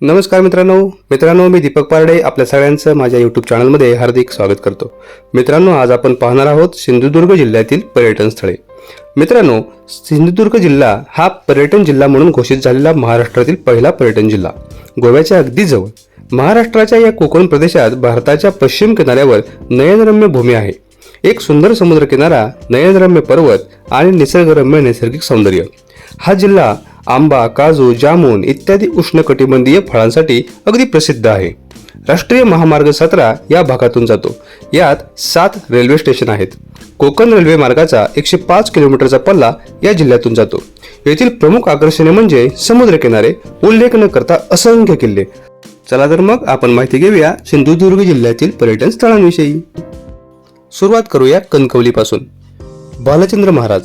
नमस्कार मित्रांनो. मित्रांनो मी दीपक पारडे आपल्या सगळ्यांचं माझ्या यूट्यूब चॅनलमध्ये हार्दिक स्वागत करतो. मित्रांनो आज आपण पाहणार आहोत सिंधुदुर्ग जिल्ह्यातील पर्यटन स्थळे. मित्रांनो सिंधुदुर्ग जिल्हा हा पर्यटन जिल्हा म्हणून घोषित झालेला महाराष्ट्रातील पहिला पर्यटन जिल्हा. गोव्याच्या अगदी जवळ. महाराष्ट्राच्या या कोकण प्रदेशात भारताच्या पश्चिम किनाऱ्यावर नयनरम्य भूमी आहे. एक सुंदर समुद्रकिनारा नयनरम्य पर्वत आणि निसर्गरम्य नैसर्गिक सौंदर्य. हा जिल्हा आंबा काजू जामून इत्यादी उष्णकटिबंधीय फळांसाठी अगदी प्रसिद्ध आहे. राष्ट्रीय महामार्ग सतरा या भागातून जातो. यात सात रेल्वे स्टेशन आहेत. कोकण रेल्वे मार्गाचा एकशे पाच किलोमीटरचा पल्ला या जिल्ह्यातून जातो. येथील प्रमुख आकर्षणे म्हणजे समुद्रकिनारे उल्लेख न करता असंख्य किल्ले. चला तर मग आपण माहिती घेऊया सिंधुदुर्ग जिल्ह्यातील पर्यटन स्थळांविषयी. सुरुवात करूया कणकवलीपासून. बालचंद्र महाराज.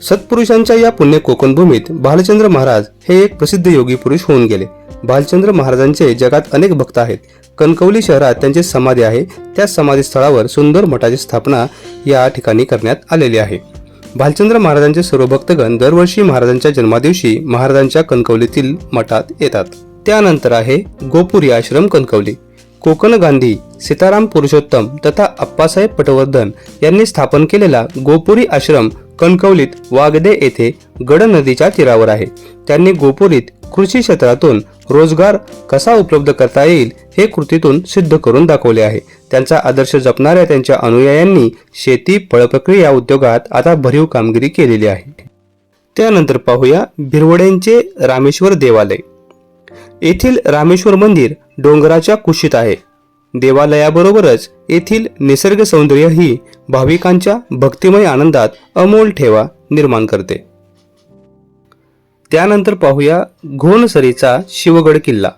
सत्पुरुषांच्या या पुण्य कोकणभूमीत भालचंद्र महाराज हे एक प्रसिद्ध योगी पुरुष होऊन गेले. भालचंद्र महाराजांचे जगात अनेक भक्त आहेत. कणकवली शहरात त्यांची समाधी आहे. त्या समाधी स्थळावर सुंदर मठाची स्थापना या ठिकाणी करण्यात आलेली आहे. भालचंद्र महाराजांचे सर्व भक्तगण दरवर्षी महाराजांच्या जन्मादिवशी महाराजांच्या कणकवलीतील मठात येतात. त्यानंतर आहे गोपुरी आश्रम कणकवली. कोकण गांधी सीताराम पुरुषोत्तम तथा अप्पासाहेब पटवर्धन यांनी स्थापन केलेला गोपुरी आश्रम कणकवलीत वागदे येथे गड नदीच्या तीरावर आहे. त्यांनी गोपुरीत कृषी क्षेत्रातून रोजगार कसा उपलब्ध करता येईल हे कृतीतून सिद्ध करून दाखवले आहे. त्यांचा आदर्श जपणाऱ्या त्यांच्या अनुयायांनी शेती फळप्रक्रिया उद्योगात आता भरीव कामगिरी केलेली आहे. त्यानंतर पाहूया भिरवड्यांचे रामेश्वर देवालय. येथील रामेश्वर मंदिर डोंगराच्या कुशीत आहे. देवालयाबरोबरच येथील निसर्ग सौंदर्य ही भाविकांच्या भक्तिमय आनंदात अमोल ठेवा निर्माण करते. त्यानंतर पाहूया घोणसरीचा शिवगड किल्ला.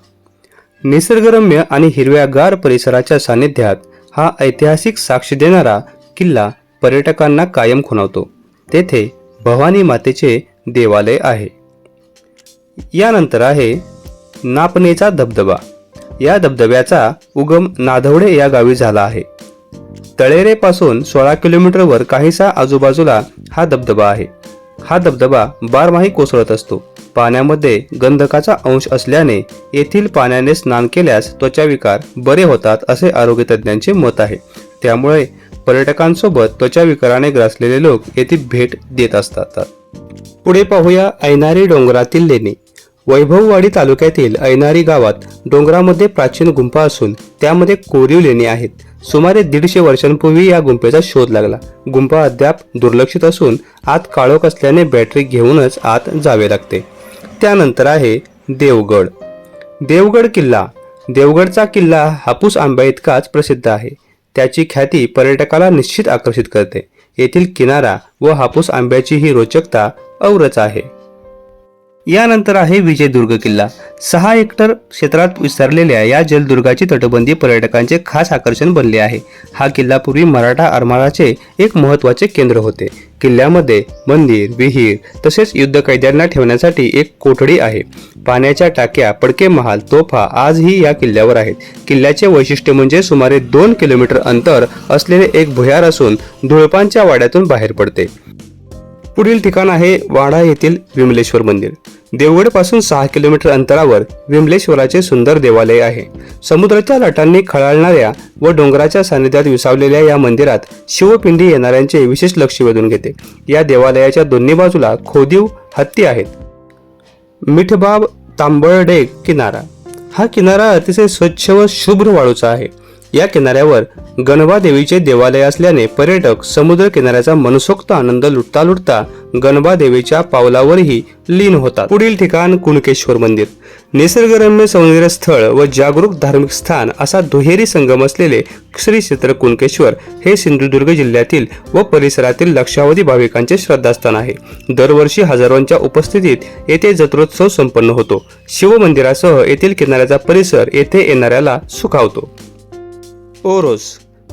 निसर्गरम्य आणि हिरव्यागार परिसराच्या सानिध्यात हा ऐतिहासिक साक्ष देणारा किल्ला पर्यटकांना कायम खुणावतो. तेथे भवानी मातेचे देवालय आहे. यानंतर आहे नापनेचा धबधबा. या धबधब्याचा उगम नाधवडे या गावी झाला आहे. तळेरेपासून सोळा किलोमीटरवर काहीसा आजूबाजूला हा धबधबा आहे. हा धबधबा बारमाही कोसळत असतो. पाण्यामध्ये गंधकाचा अंश असल्याने येथील पाण्याने स्नान केल्यास त्वचाविकार बरे होतात असे आरोग्य तज्ज्ञांचे मत आहे. त्यामुळे पर्यटकांसोबत त्वचाविकाराने ग्रासलेले लोक येथे भेट देत असतात. पुढे पाहूया ऐनारी डोंगरातील लेणी. वैभववाडी तालुक्यातील ऐनारी गावात डोंगरामध्ये प्राचीन गुंफा असून त्यामध्ये कोरीव लेणी आहेत. सुमारे दीडशे वर्षांपूर्वी या गुंफेचा शोध लागला. गुंफा अद्याप दुर्लक्षित असून आत काळोख असल्याने बॅटरी घेऊनच आत जावे लागते. त्यानंतर आहे देवगड. देवगड किल्ला. देवगडचा किल्ला हापूस आंब्या इतकाच प्रसिद्ध आहे. त्याची ख्याती पर्यटकाला निश्चित आकर्षित करते. येथील किनारा व हापूस आंब्याची ही रोचकता औरच आहे. यानंतर आहे विजयदुर्ग किल्ला. सहा हेक्टर क्षेत्रात विस्तारलेल्या या जलदुर्गाची तटबंदी पर्यटकांचे खास आकर्षण बनले आहे. हा किल्ला पूर्वी मराठा आरमाराचे एक महत्त्वाचे केंद्र होते. किल्ल्यामध्ये मंदिर विहीर तसेच युद्ध कैद्यांना ठेवण्यासाठी एक कोठडी आहे. पाण्याच्या टाक्या पडके महाल तोफा आजही या किल्ल्यावर आहेत. किल्ल्याचे वैशिष्ट्य म्हणजे सुमारे दोन किलोमीटर अंतर असलेले एक भुयार असून धुळपांच्या वाड्यातून बाहेर पडते. पुढील ठिकाण आहे वाडा येथील विमलेश्वर मंदिर. देवगडपासून सहा किलोमीटर अंतरावर विमलेश्वराचे सुंदर देवालय आहे. समुद्राच्या लाटांनी खळाळणाऱ्या व डोंगराच्या सानिध्यात विसावलेल्या या मंदिरात शिवपिंडी येणाऱ्यांचे विशेष लक्ष वेधून घेते. या देवालयाच्या दोन्ही बाजूला खोदीव हत्ती आहेत. मिठबाब तांबळडेग किनारा. हा किनारा अतिशय स्वच्छ व शुभ्र वाळूचा आहे. या किनाऱ्यावर गणबा देवीचे देवालय असल्याने पर्यटक समुद्र किनाऱ्याचा मनसोक्त आनंद लुटता लुटता गणबा देवीच्या पावलावरही लीन होतात. पुढील ठिकाण कुणकेश्वर मंदिर. निसर्गरम्य सौंदर्य स्थळ व जागरूक धार्मिक स्थान असा दुहेरी संगम असलेले श्री क्षेत्र कुणकेश्वर हे सिंधुदुर्ग जिल्ह्यातील व परिसरातील लक्षावधी भाविकांचे श्रद्धास्थान आहे. दरवर्षी हजारोंच्या उपस्थितीत येथे जत्रोत्सव संपन्न होतो. शिवमंदिरासह येथील किनाऱ्याचा परिसर येथे येणाऱ्याला सुखावतो. ओरोस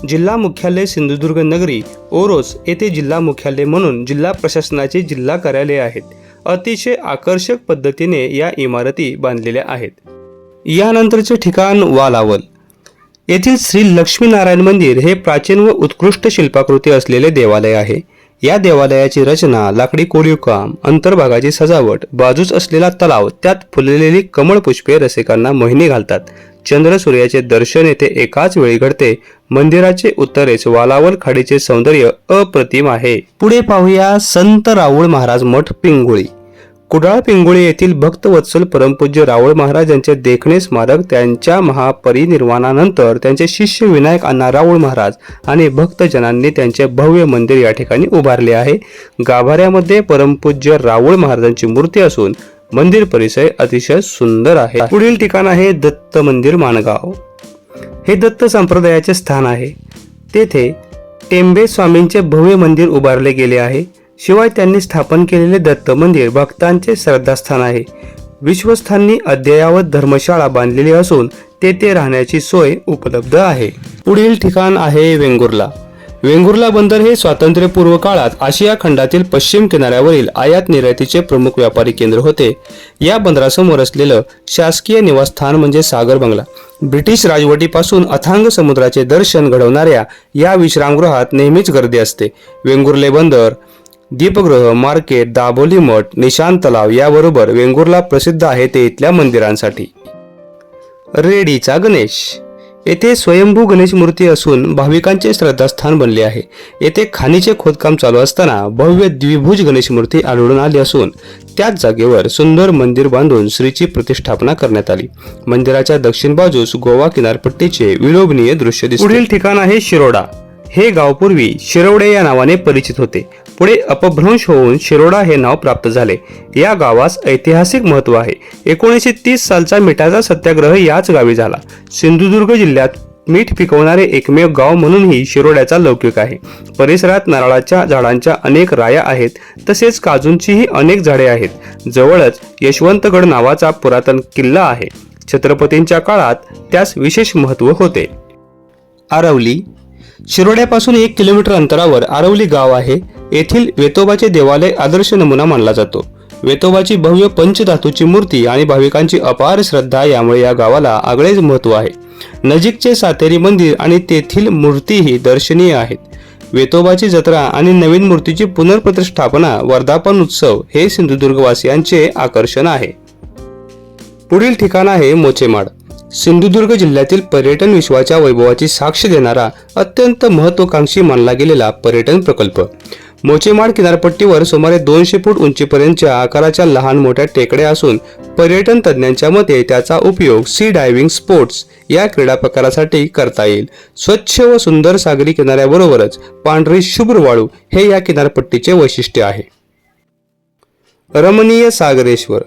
जिल्हा मुख्यालय सिंधुदुर्ग नगरी ओरोस येथे जिल्हा मुख्यालय म्हणून जिल्हा प्रशासनाचे जिल्हा कार्यालय आहेत. अतिशय आकर्षक पद्धतीने या इमारती बांधलेल्या आहेत. यानंतरचे ठिकाण वालावल. येथील श्री लक्ष्मीनारायण मंदिर हे प्राचीन व उत्कृष्ट शिल्पाकृती असलेले देवालय आहे. या देवालयाची रचना लाकडी कोरीव काम अंतर्भागाची सजावट बाजूस असलेला तलाव त्यात फुललेली कमळ पुष्पे रसिकांना मोहिनी घालतात. चंद्र सूर्याचे दर्शन येथे एकाच वेळी घडते. मंदिराचे उत्तरेस वालावल खाडीचे सौंदर्य अप्रतिम आहे. पुढे पाहूया संत राऊळ महाराज मठ पिंगुळी. कुडाळ पिंगुळी येथील भक्तवत्सल परमपूज्य राऊळ महाराज यांचे देखणे स्मारक त्यांच्या महापरिनिर्वाणानंतर त्यांचे शिष्य विनायक अण्णा राऊळ महाराज आणि भक्तजनांनी त्यांचे भव्य मंदिर या ठिकाणी उभारले आहे. गाभाऱ्यामध्ये परमपूज्य राऊळ महाराजांची मूर्ती असून मंदिर परिसर अतिशय सुंदर आहे. पुढील ठिकाण आहे दत्त मंदिर माणगाव. हे दत्त संप्रदायाचे स्थान आहे. तेथे टेंबे स्वामींचे भव्य मंदिर उभारले गेले आहे. शिवाय त्यांनी स्थापन केलेले दत्त मंदिर भक्तांचे श्रद्धास्थान आहे. विश्वस्थांनी अद्ययावत धर्मशाळा बांधलेली असून तेथे राहण्याची सोय उपलब्ध आहे. पुढील ठिकाण आहे वेंगुर्ला. वेंगुर्ला बंदर हे स्वातंत्र्यपूर्व काळात आशिया खंडातील पश्चिम किनाऱ्यावरील आयात निर्यातीचे प्रमुख व्यापारी केंद्र होते. या बंदरासमोर असलेलं शासकीय निवासस्थान म्हणजे सागर बंगला. ब्रिटिश राजवटीपासून अथांग समुद्राचे दर्शन घडवणाऱ्या या विश्रामगृहात नेहमीच गर्दी असते. वेंगुर्ले बंदर दीपगृह मार्केट दाभोली मठ निशांत तलाव याबरोबर वेंगुर्ला प्रसिद्ध आहे ते इथल्या मंदिरांसाठी. रेडीचा गणेश येथे स्वयंभू गणेश मूर्ती असून भाविकांचे श्रद्धास्थान बनले आहे. येथे खाणीचे खोदकाम चालू असताना भव्य द्विभुज गणेश मूर्ती आढळून आली असून त्याच जागेवर सुंदर मंदिर बांधून श्रीची प्रतिष्ठापना करण्यात आली. मंदिराच्या दक्षिण बाजूस गोवा किनारपट्टीचे विलोभनीय दृश्य दिसते. पुढील ठिकाण आहे शिरोडा. हे गाव पूर्वी शिरवडे या नावाने परिचित होते. पुढे अपभ्रंश होऊन शिरोडा हे नाव प्राप्त झाले. या गावास ऐतिहासिक महत्त्व आहे. एकोणीसशे तीस सालचा मिठाचा सत्याग्रह याच गावी झाला. सिंधुदुर्ग जिल्ह्यात मीठ पिकवणारे एकमेव गाव म्हणूनही शिरोड्याचा लौकिक आहे. परिसरात नारळाच्या झाडांच्या अनेक राया आहेत. तसेच काजूंचीही अनेक झाडे आहेत. जवळच यशवंतगड नावाचा पुरातन किल्ला आहे. छत्रपतींच्या काळात त्यास विशेष महत्त्व होते. आरवली. शिरोड्यापासून एक किलोमीटर अंतरावर आरवली गाव आहे. येथील वेतोबाचे देवालय आदर्श नमुना मानला जातो. वेतोबाची भव्य पंचधातूची मूर्ती आणि भाविकांची अपार श्रद्धा यामुळे या गावाला आगळेच महत्त्व आहे. नजीकचे सातेरी मंदिर आणि तेथील मूर्तीही दर्शनीय आहेत. वेतोबाची जत्रा आणि नवीन मूर्तीची पुनर्प्रतिष्ठापना वर्धापन उत्सव हे सिंधुदुर्गवासियांचे आकर्षण आहे. पुढील ठिकाण आहे मोचेमाड. सिंधुदुर्ग जिल्ह्यातील पर्यटन विश्वाच्या वैभवाची साक्ष देणारा अत्यंत महत्वाकांक्षी मानला गेलेला पर्यटन प्रकल्प. मोचेमाड किनारपट्टीवर सुमारे दोनशे फूट उंचीपर्यंतच्या आकाराच्या लहान मोठ्या टेकड्या असून पर्यटन तज्ज्ञांच्या मते त्याचा उपयोग सी डायव्हिंग स्पोर्ट्स या क्रीडा प्रकारासाठी करता येईल. स्वच्छ व सुंदर सागरी किनाऱ्याबरोबरच पांढरी शुभ्र वाळू हे या किनारपट्टीचे वैशिष्ट्य आहे. रमणीय सागरेश्वर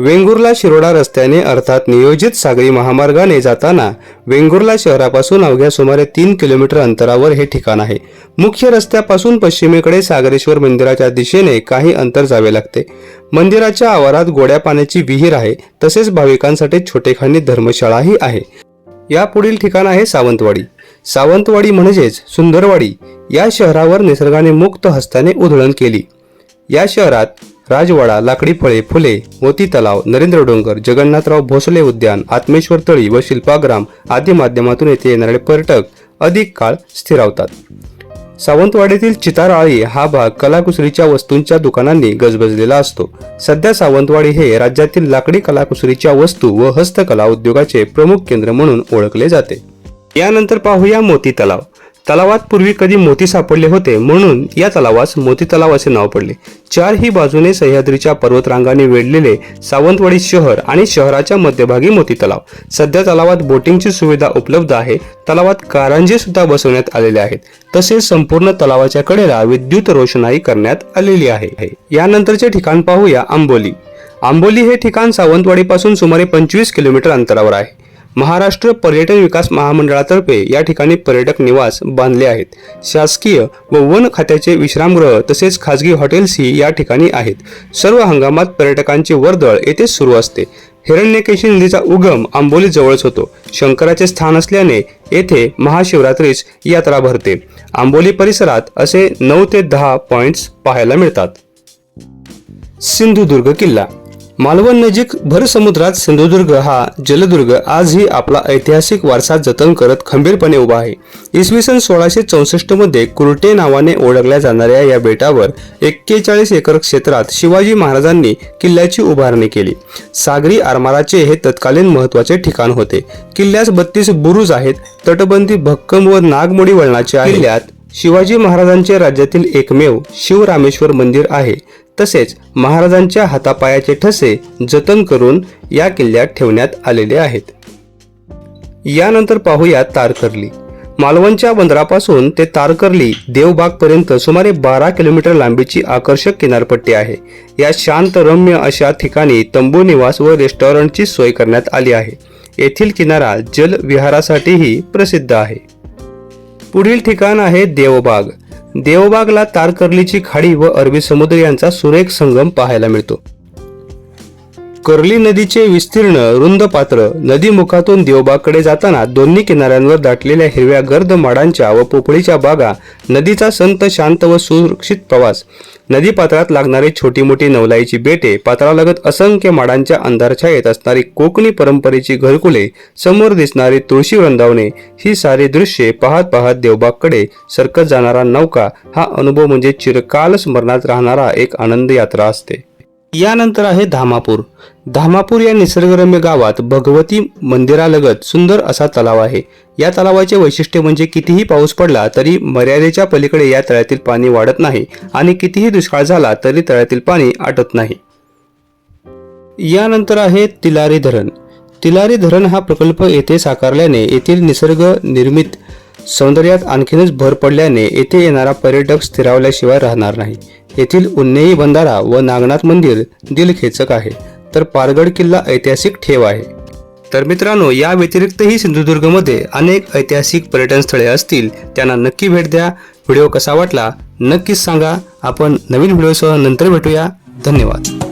वेंगुर्ला शिरोडा रस्त्याने अर्थात नियोजित सागरी महामार्गाने जाताना वेंगुर्ला शहरापासून अवघ्या सुमारे तीन किलोमीटर अंतरावर हे ठिकाण आहे. मुख्य रस्त्यापासून पश्चिमेकडे सागरेश्वर मंदिराच्या दिशेने काही अंतर जावे लागते. मंदिराच्या आवारात गोड्या पाण्याची विहीर आहे तसेच भाविकांसाठी छोटेखानी धर्मशाळाही आहे. या पुढील ठिकाण आहे सावंतवाडी. सावंतवाडी म्हणजेच सुंदरवाडी. या शहरावर निसर्गाने मुक्त हस्ताने उधळण केली. या शहरात राजवाडा लाकडी फळे फुले मोती तलाव नरेंद्र डोंगर जगन्नाथराव भोसले उद्यान आत्मेश्वर तळी व शिल्पाग्राम आदी माध्यमातून येथे येणारे पर्यटक अधिक काळ स्थिरावतात. सावंतवाडीतील चिताराळी हा भाग कलाकुसरीच्या वस्तूंच्या दुकानांनी गजबजलेला असतो. सध्या सावंतवाडी हे राज्यातील लाकडी कलाकुसरीच्या वस्तू व हस्तकला उद्योगाचे प्रमुख केंद्र म्हणून ओळखले जाते. यानंतर पाहूया मोती तलाव. तलावात पूर्वी कधी मोती सापडले होते म्हणून या तलावास मोती तलाव असे नाव पडले. चारही बाजूने सह्याद्रीच्या पर्वतरांगाने वेढलेले सावंतवाडी शहर आणि शहराच्या मध्यभागी मोती तलाव. सध्या तलावात बोटिंगची सुविधा उपलब्ध आहे. तलावात कारंजे सुद्धा बसवण्यात आलेले आहेत. तसेच संपूर्ण तलावाच्या कडेला विद्युत रोषणाई करण्यात आलेली आहे. यानंतरचे ठिकाण पाहूया आंबोली. आंबोली हे ठिकाण सावंतवाडीपासून सुमारे पंचवीस किलोमीटर अंतरावर आहे. महाराष्ट्र पर्यटन विकास महामंडळातर्फे या ठिकाणी पर्यटक निवास बांधले आहेत. शासकीय व वन खात्याचे विश्रामगृह तसेच खाजगी हॉटेल्सही या ठिकाणी आहेत. सर्व हंगामात पर्यटकांची वर्दळ येथे सुरू असते. हिरण्यकेशी नदीचा उगम आंबोली जवळच होतो. शंकराचे स्थान असल्याने येथे महाशिवरात्रीस यात्रा भरते. आंबोली परिसरात असे नऊ ते दहा पॉइंट्स पाहायला मिळतात. सिंधुदुर्ग किल्ला मालवण नजीक भर समुद्रात सिंधुदुर्ग हा जलदुर्ग आजही आपला ऐतिहासिक वारसा जतन करत खंबीरपणे उभा आहे. इसवी सन सोळाशे चौसष्टमध्ये कुर्टे नावाने ओळखल्या जाणाऱ्या या बेटावर एक्केचाळीस एकर क्षेत्रात शिवाजी महाराजांनी किल्ल्याची उभारणी केली. सागरी आरमाराचे हे तत्कालीन महत्त्वाचे ठिकाण होते. किल्ल्यास बत्तीस बुरुज आहेत. तटबंदी भक्कम व नागमोडी वळणाच्या किल्ल्यात शिवाजी महाराजांचे राज्यातील एकमेव शिवरामेश्वर मंदिर आहे. तसेच महाराजांच्या हातापायाचे ठसे जतन करून या किल्ल्यात ठेवण्यात आलेले आहेत. यानंतर पाहूया तारकर्ली. मालवणच्या बंदरापासून ते तारकर्ली देवबागपर्यंत सुमारे बारा किलोमीटर लांबीची आकर्षक किनारपट्टी आहे. या शांत रम्य अशा ठिकाणी तंबू निवास व रेस्टॉरंटची सोय करण्यात आली आहे. येथील किनारा जलविहारासाठीही प्रसिद्ध आहे. पुढील ठिकाण आहे देवबाग. देवबागला तारकर्लीची खाडी व अरबी समुद्र यांचा सुरेख संगम पाहायला मिळतो. कर्ली नदीचे विस्तीर्ण रुंद पात्र नदीमुखातून देवबागकडे जाताना दोन्ही किनाऱ्यांवर दाटलेल्या हिरव्या गर्द माडांच्या व पोपळीच्या बागा नदीचा संत शांत व सुरक्षित प्रवास. नदी पात्रात लागणारी छोटी मोठी नवलाईची बेटे पात्रालगत असंख्य माडांच्या अंधारछायेत असणारी कोकणी परंपरेची घरकुले समोर दिसणारी तुळशी वृंदावने ही सारी दृश्ये पाहत पाहत देवबागकडे सरकत जाणारा नौका हा अनुभव म्हणजे चिरकाल स्मरणात राहणारा एक आनंद यात्रा असते. यानंतर आहे धामापूर. धामापूर या निसर्गरम्य गावात भगवती मंदिरालगत सुंदर असा तलाव आहे. या तलावाचे वैशिष्ट्य म्हणजे कितीही पाऊस पडला तरी मर्यादेच्या पलीकडे या तळ्यातील पाणी वाढत नाही आणि कितीही दुष्काळ झाला तरी तळ्यातील पाणी आटत नाही. यानंतर आहे तिलारी धरण. तिलारी धरण हा प्रकल्प येथे साकारल्याने येथील निसर्ग निर्मित सौंदर्यात आणखीनच भर पडल्याने येथे येणारा पर्यटक स्थिरावल्याशिवाय राहणार नाही. येथील उन्नेई बंधारा व नागनाथ मंदिर दिलखेचक आहे. तर पारगड किल्ला ऐतिहासिक ठेव आहे. तर मित्रांनो या व्यतिरिक्तही सिंधुदुर्गमध्ये अनेक ऐतिहासिक पर्यटन स्थळे असतील त्यांना नक्की भेट द्या. व्हिडिओ कसा वाटला नक्कीच सांगा. आपण नवीन व्हिडिओसह नंतर भेटूया. धन्यवाद.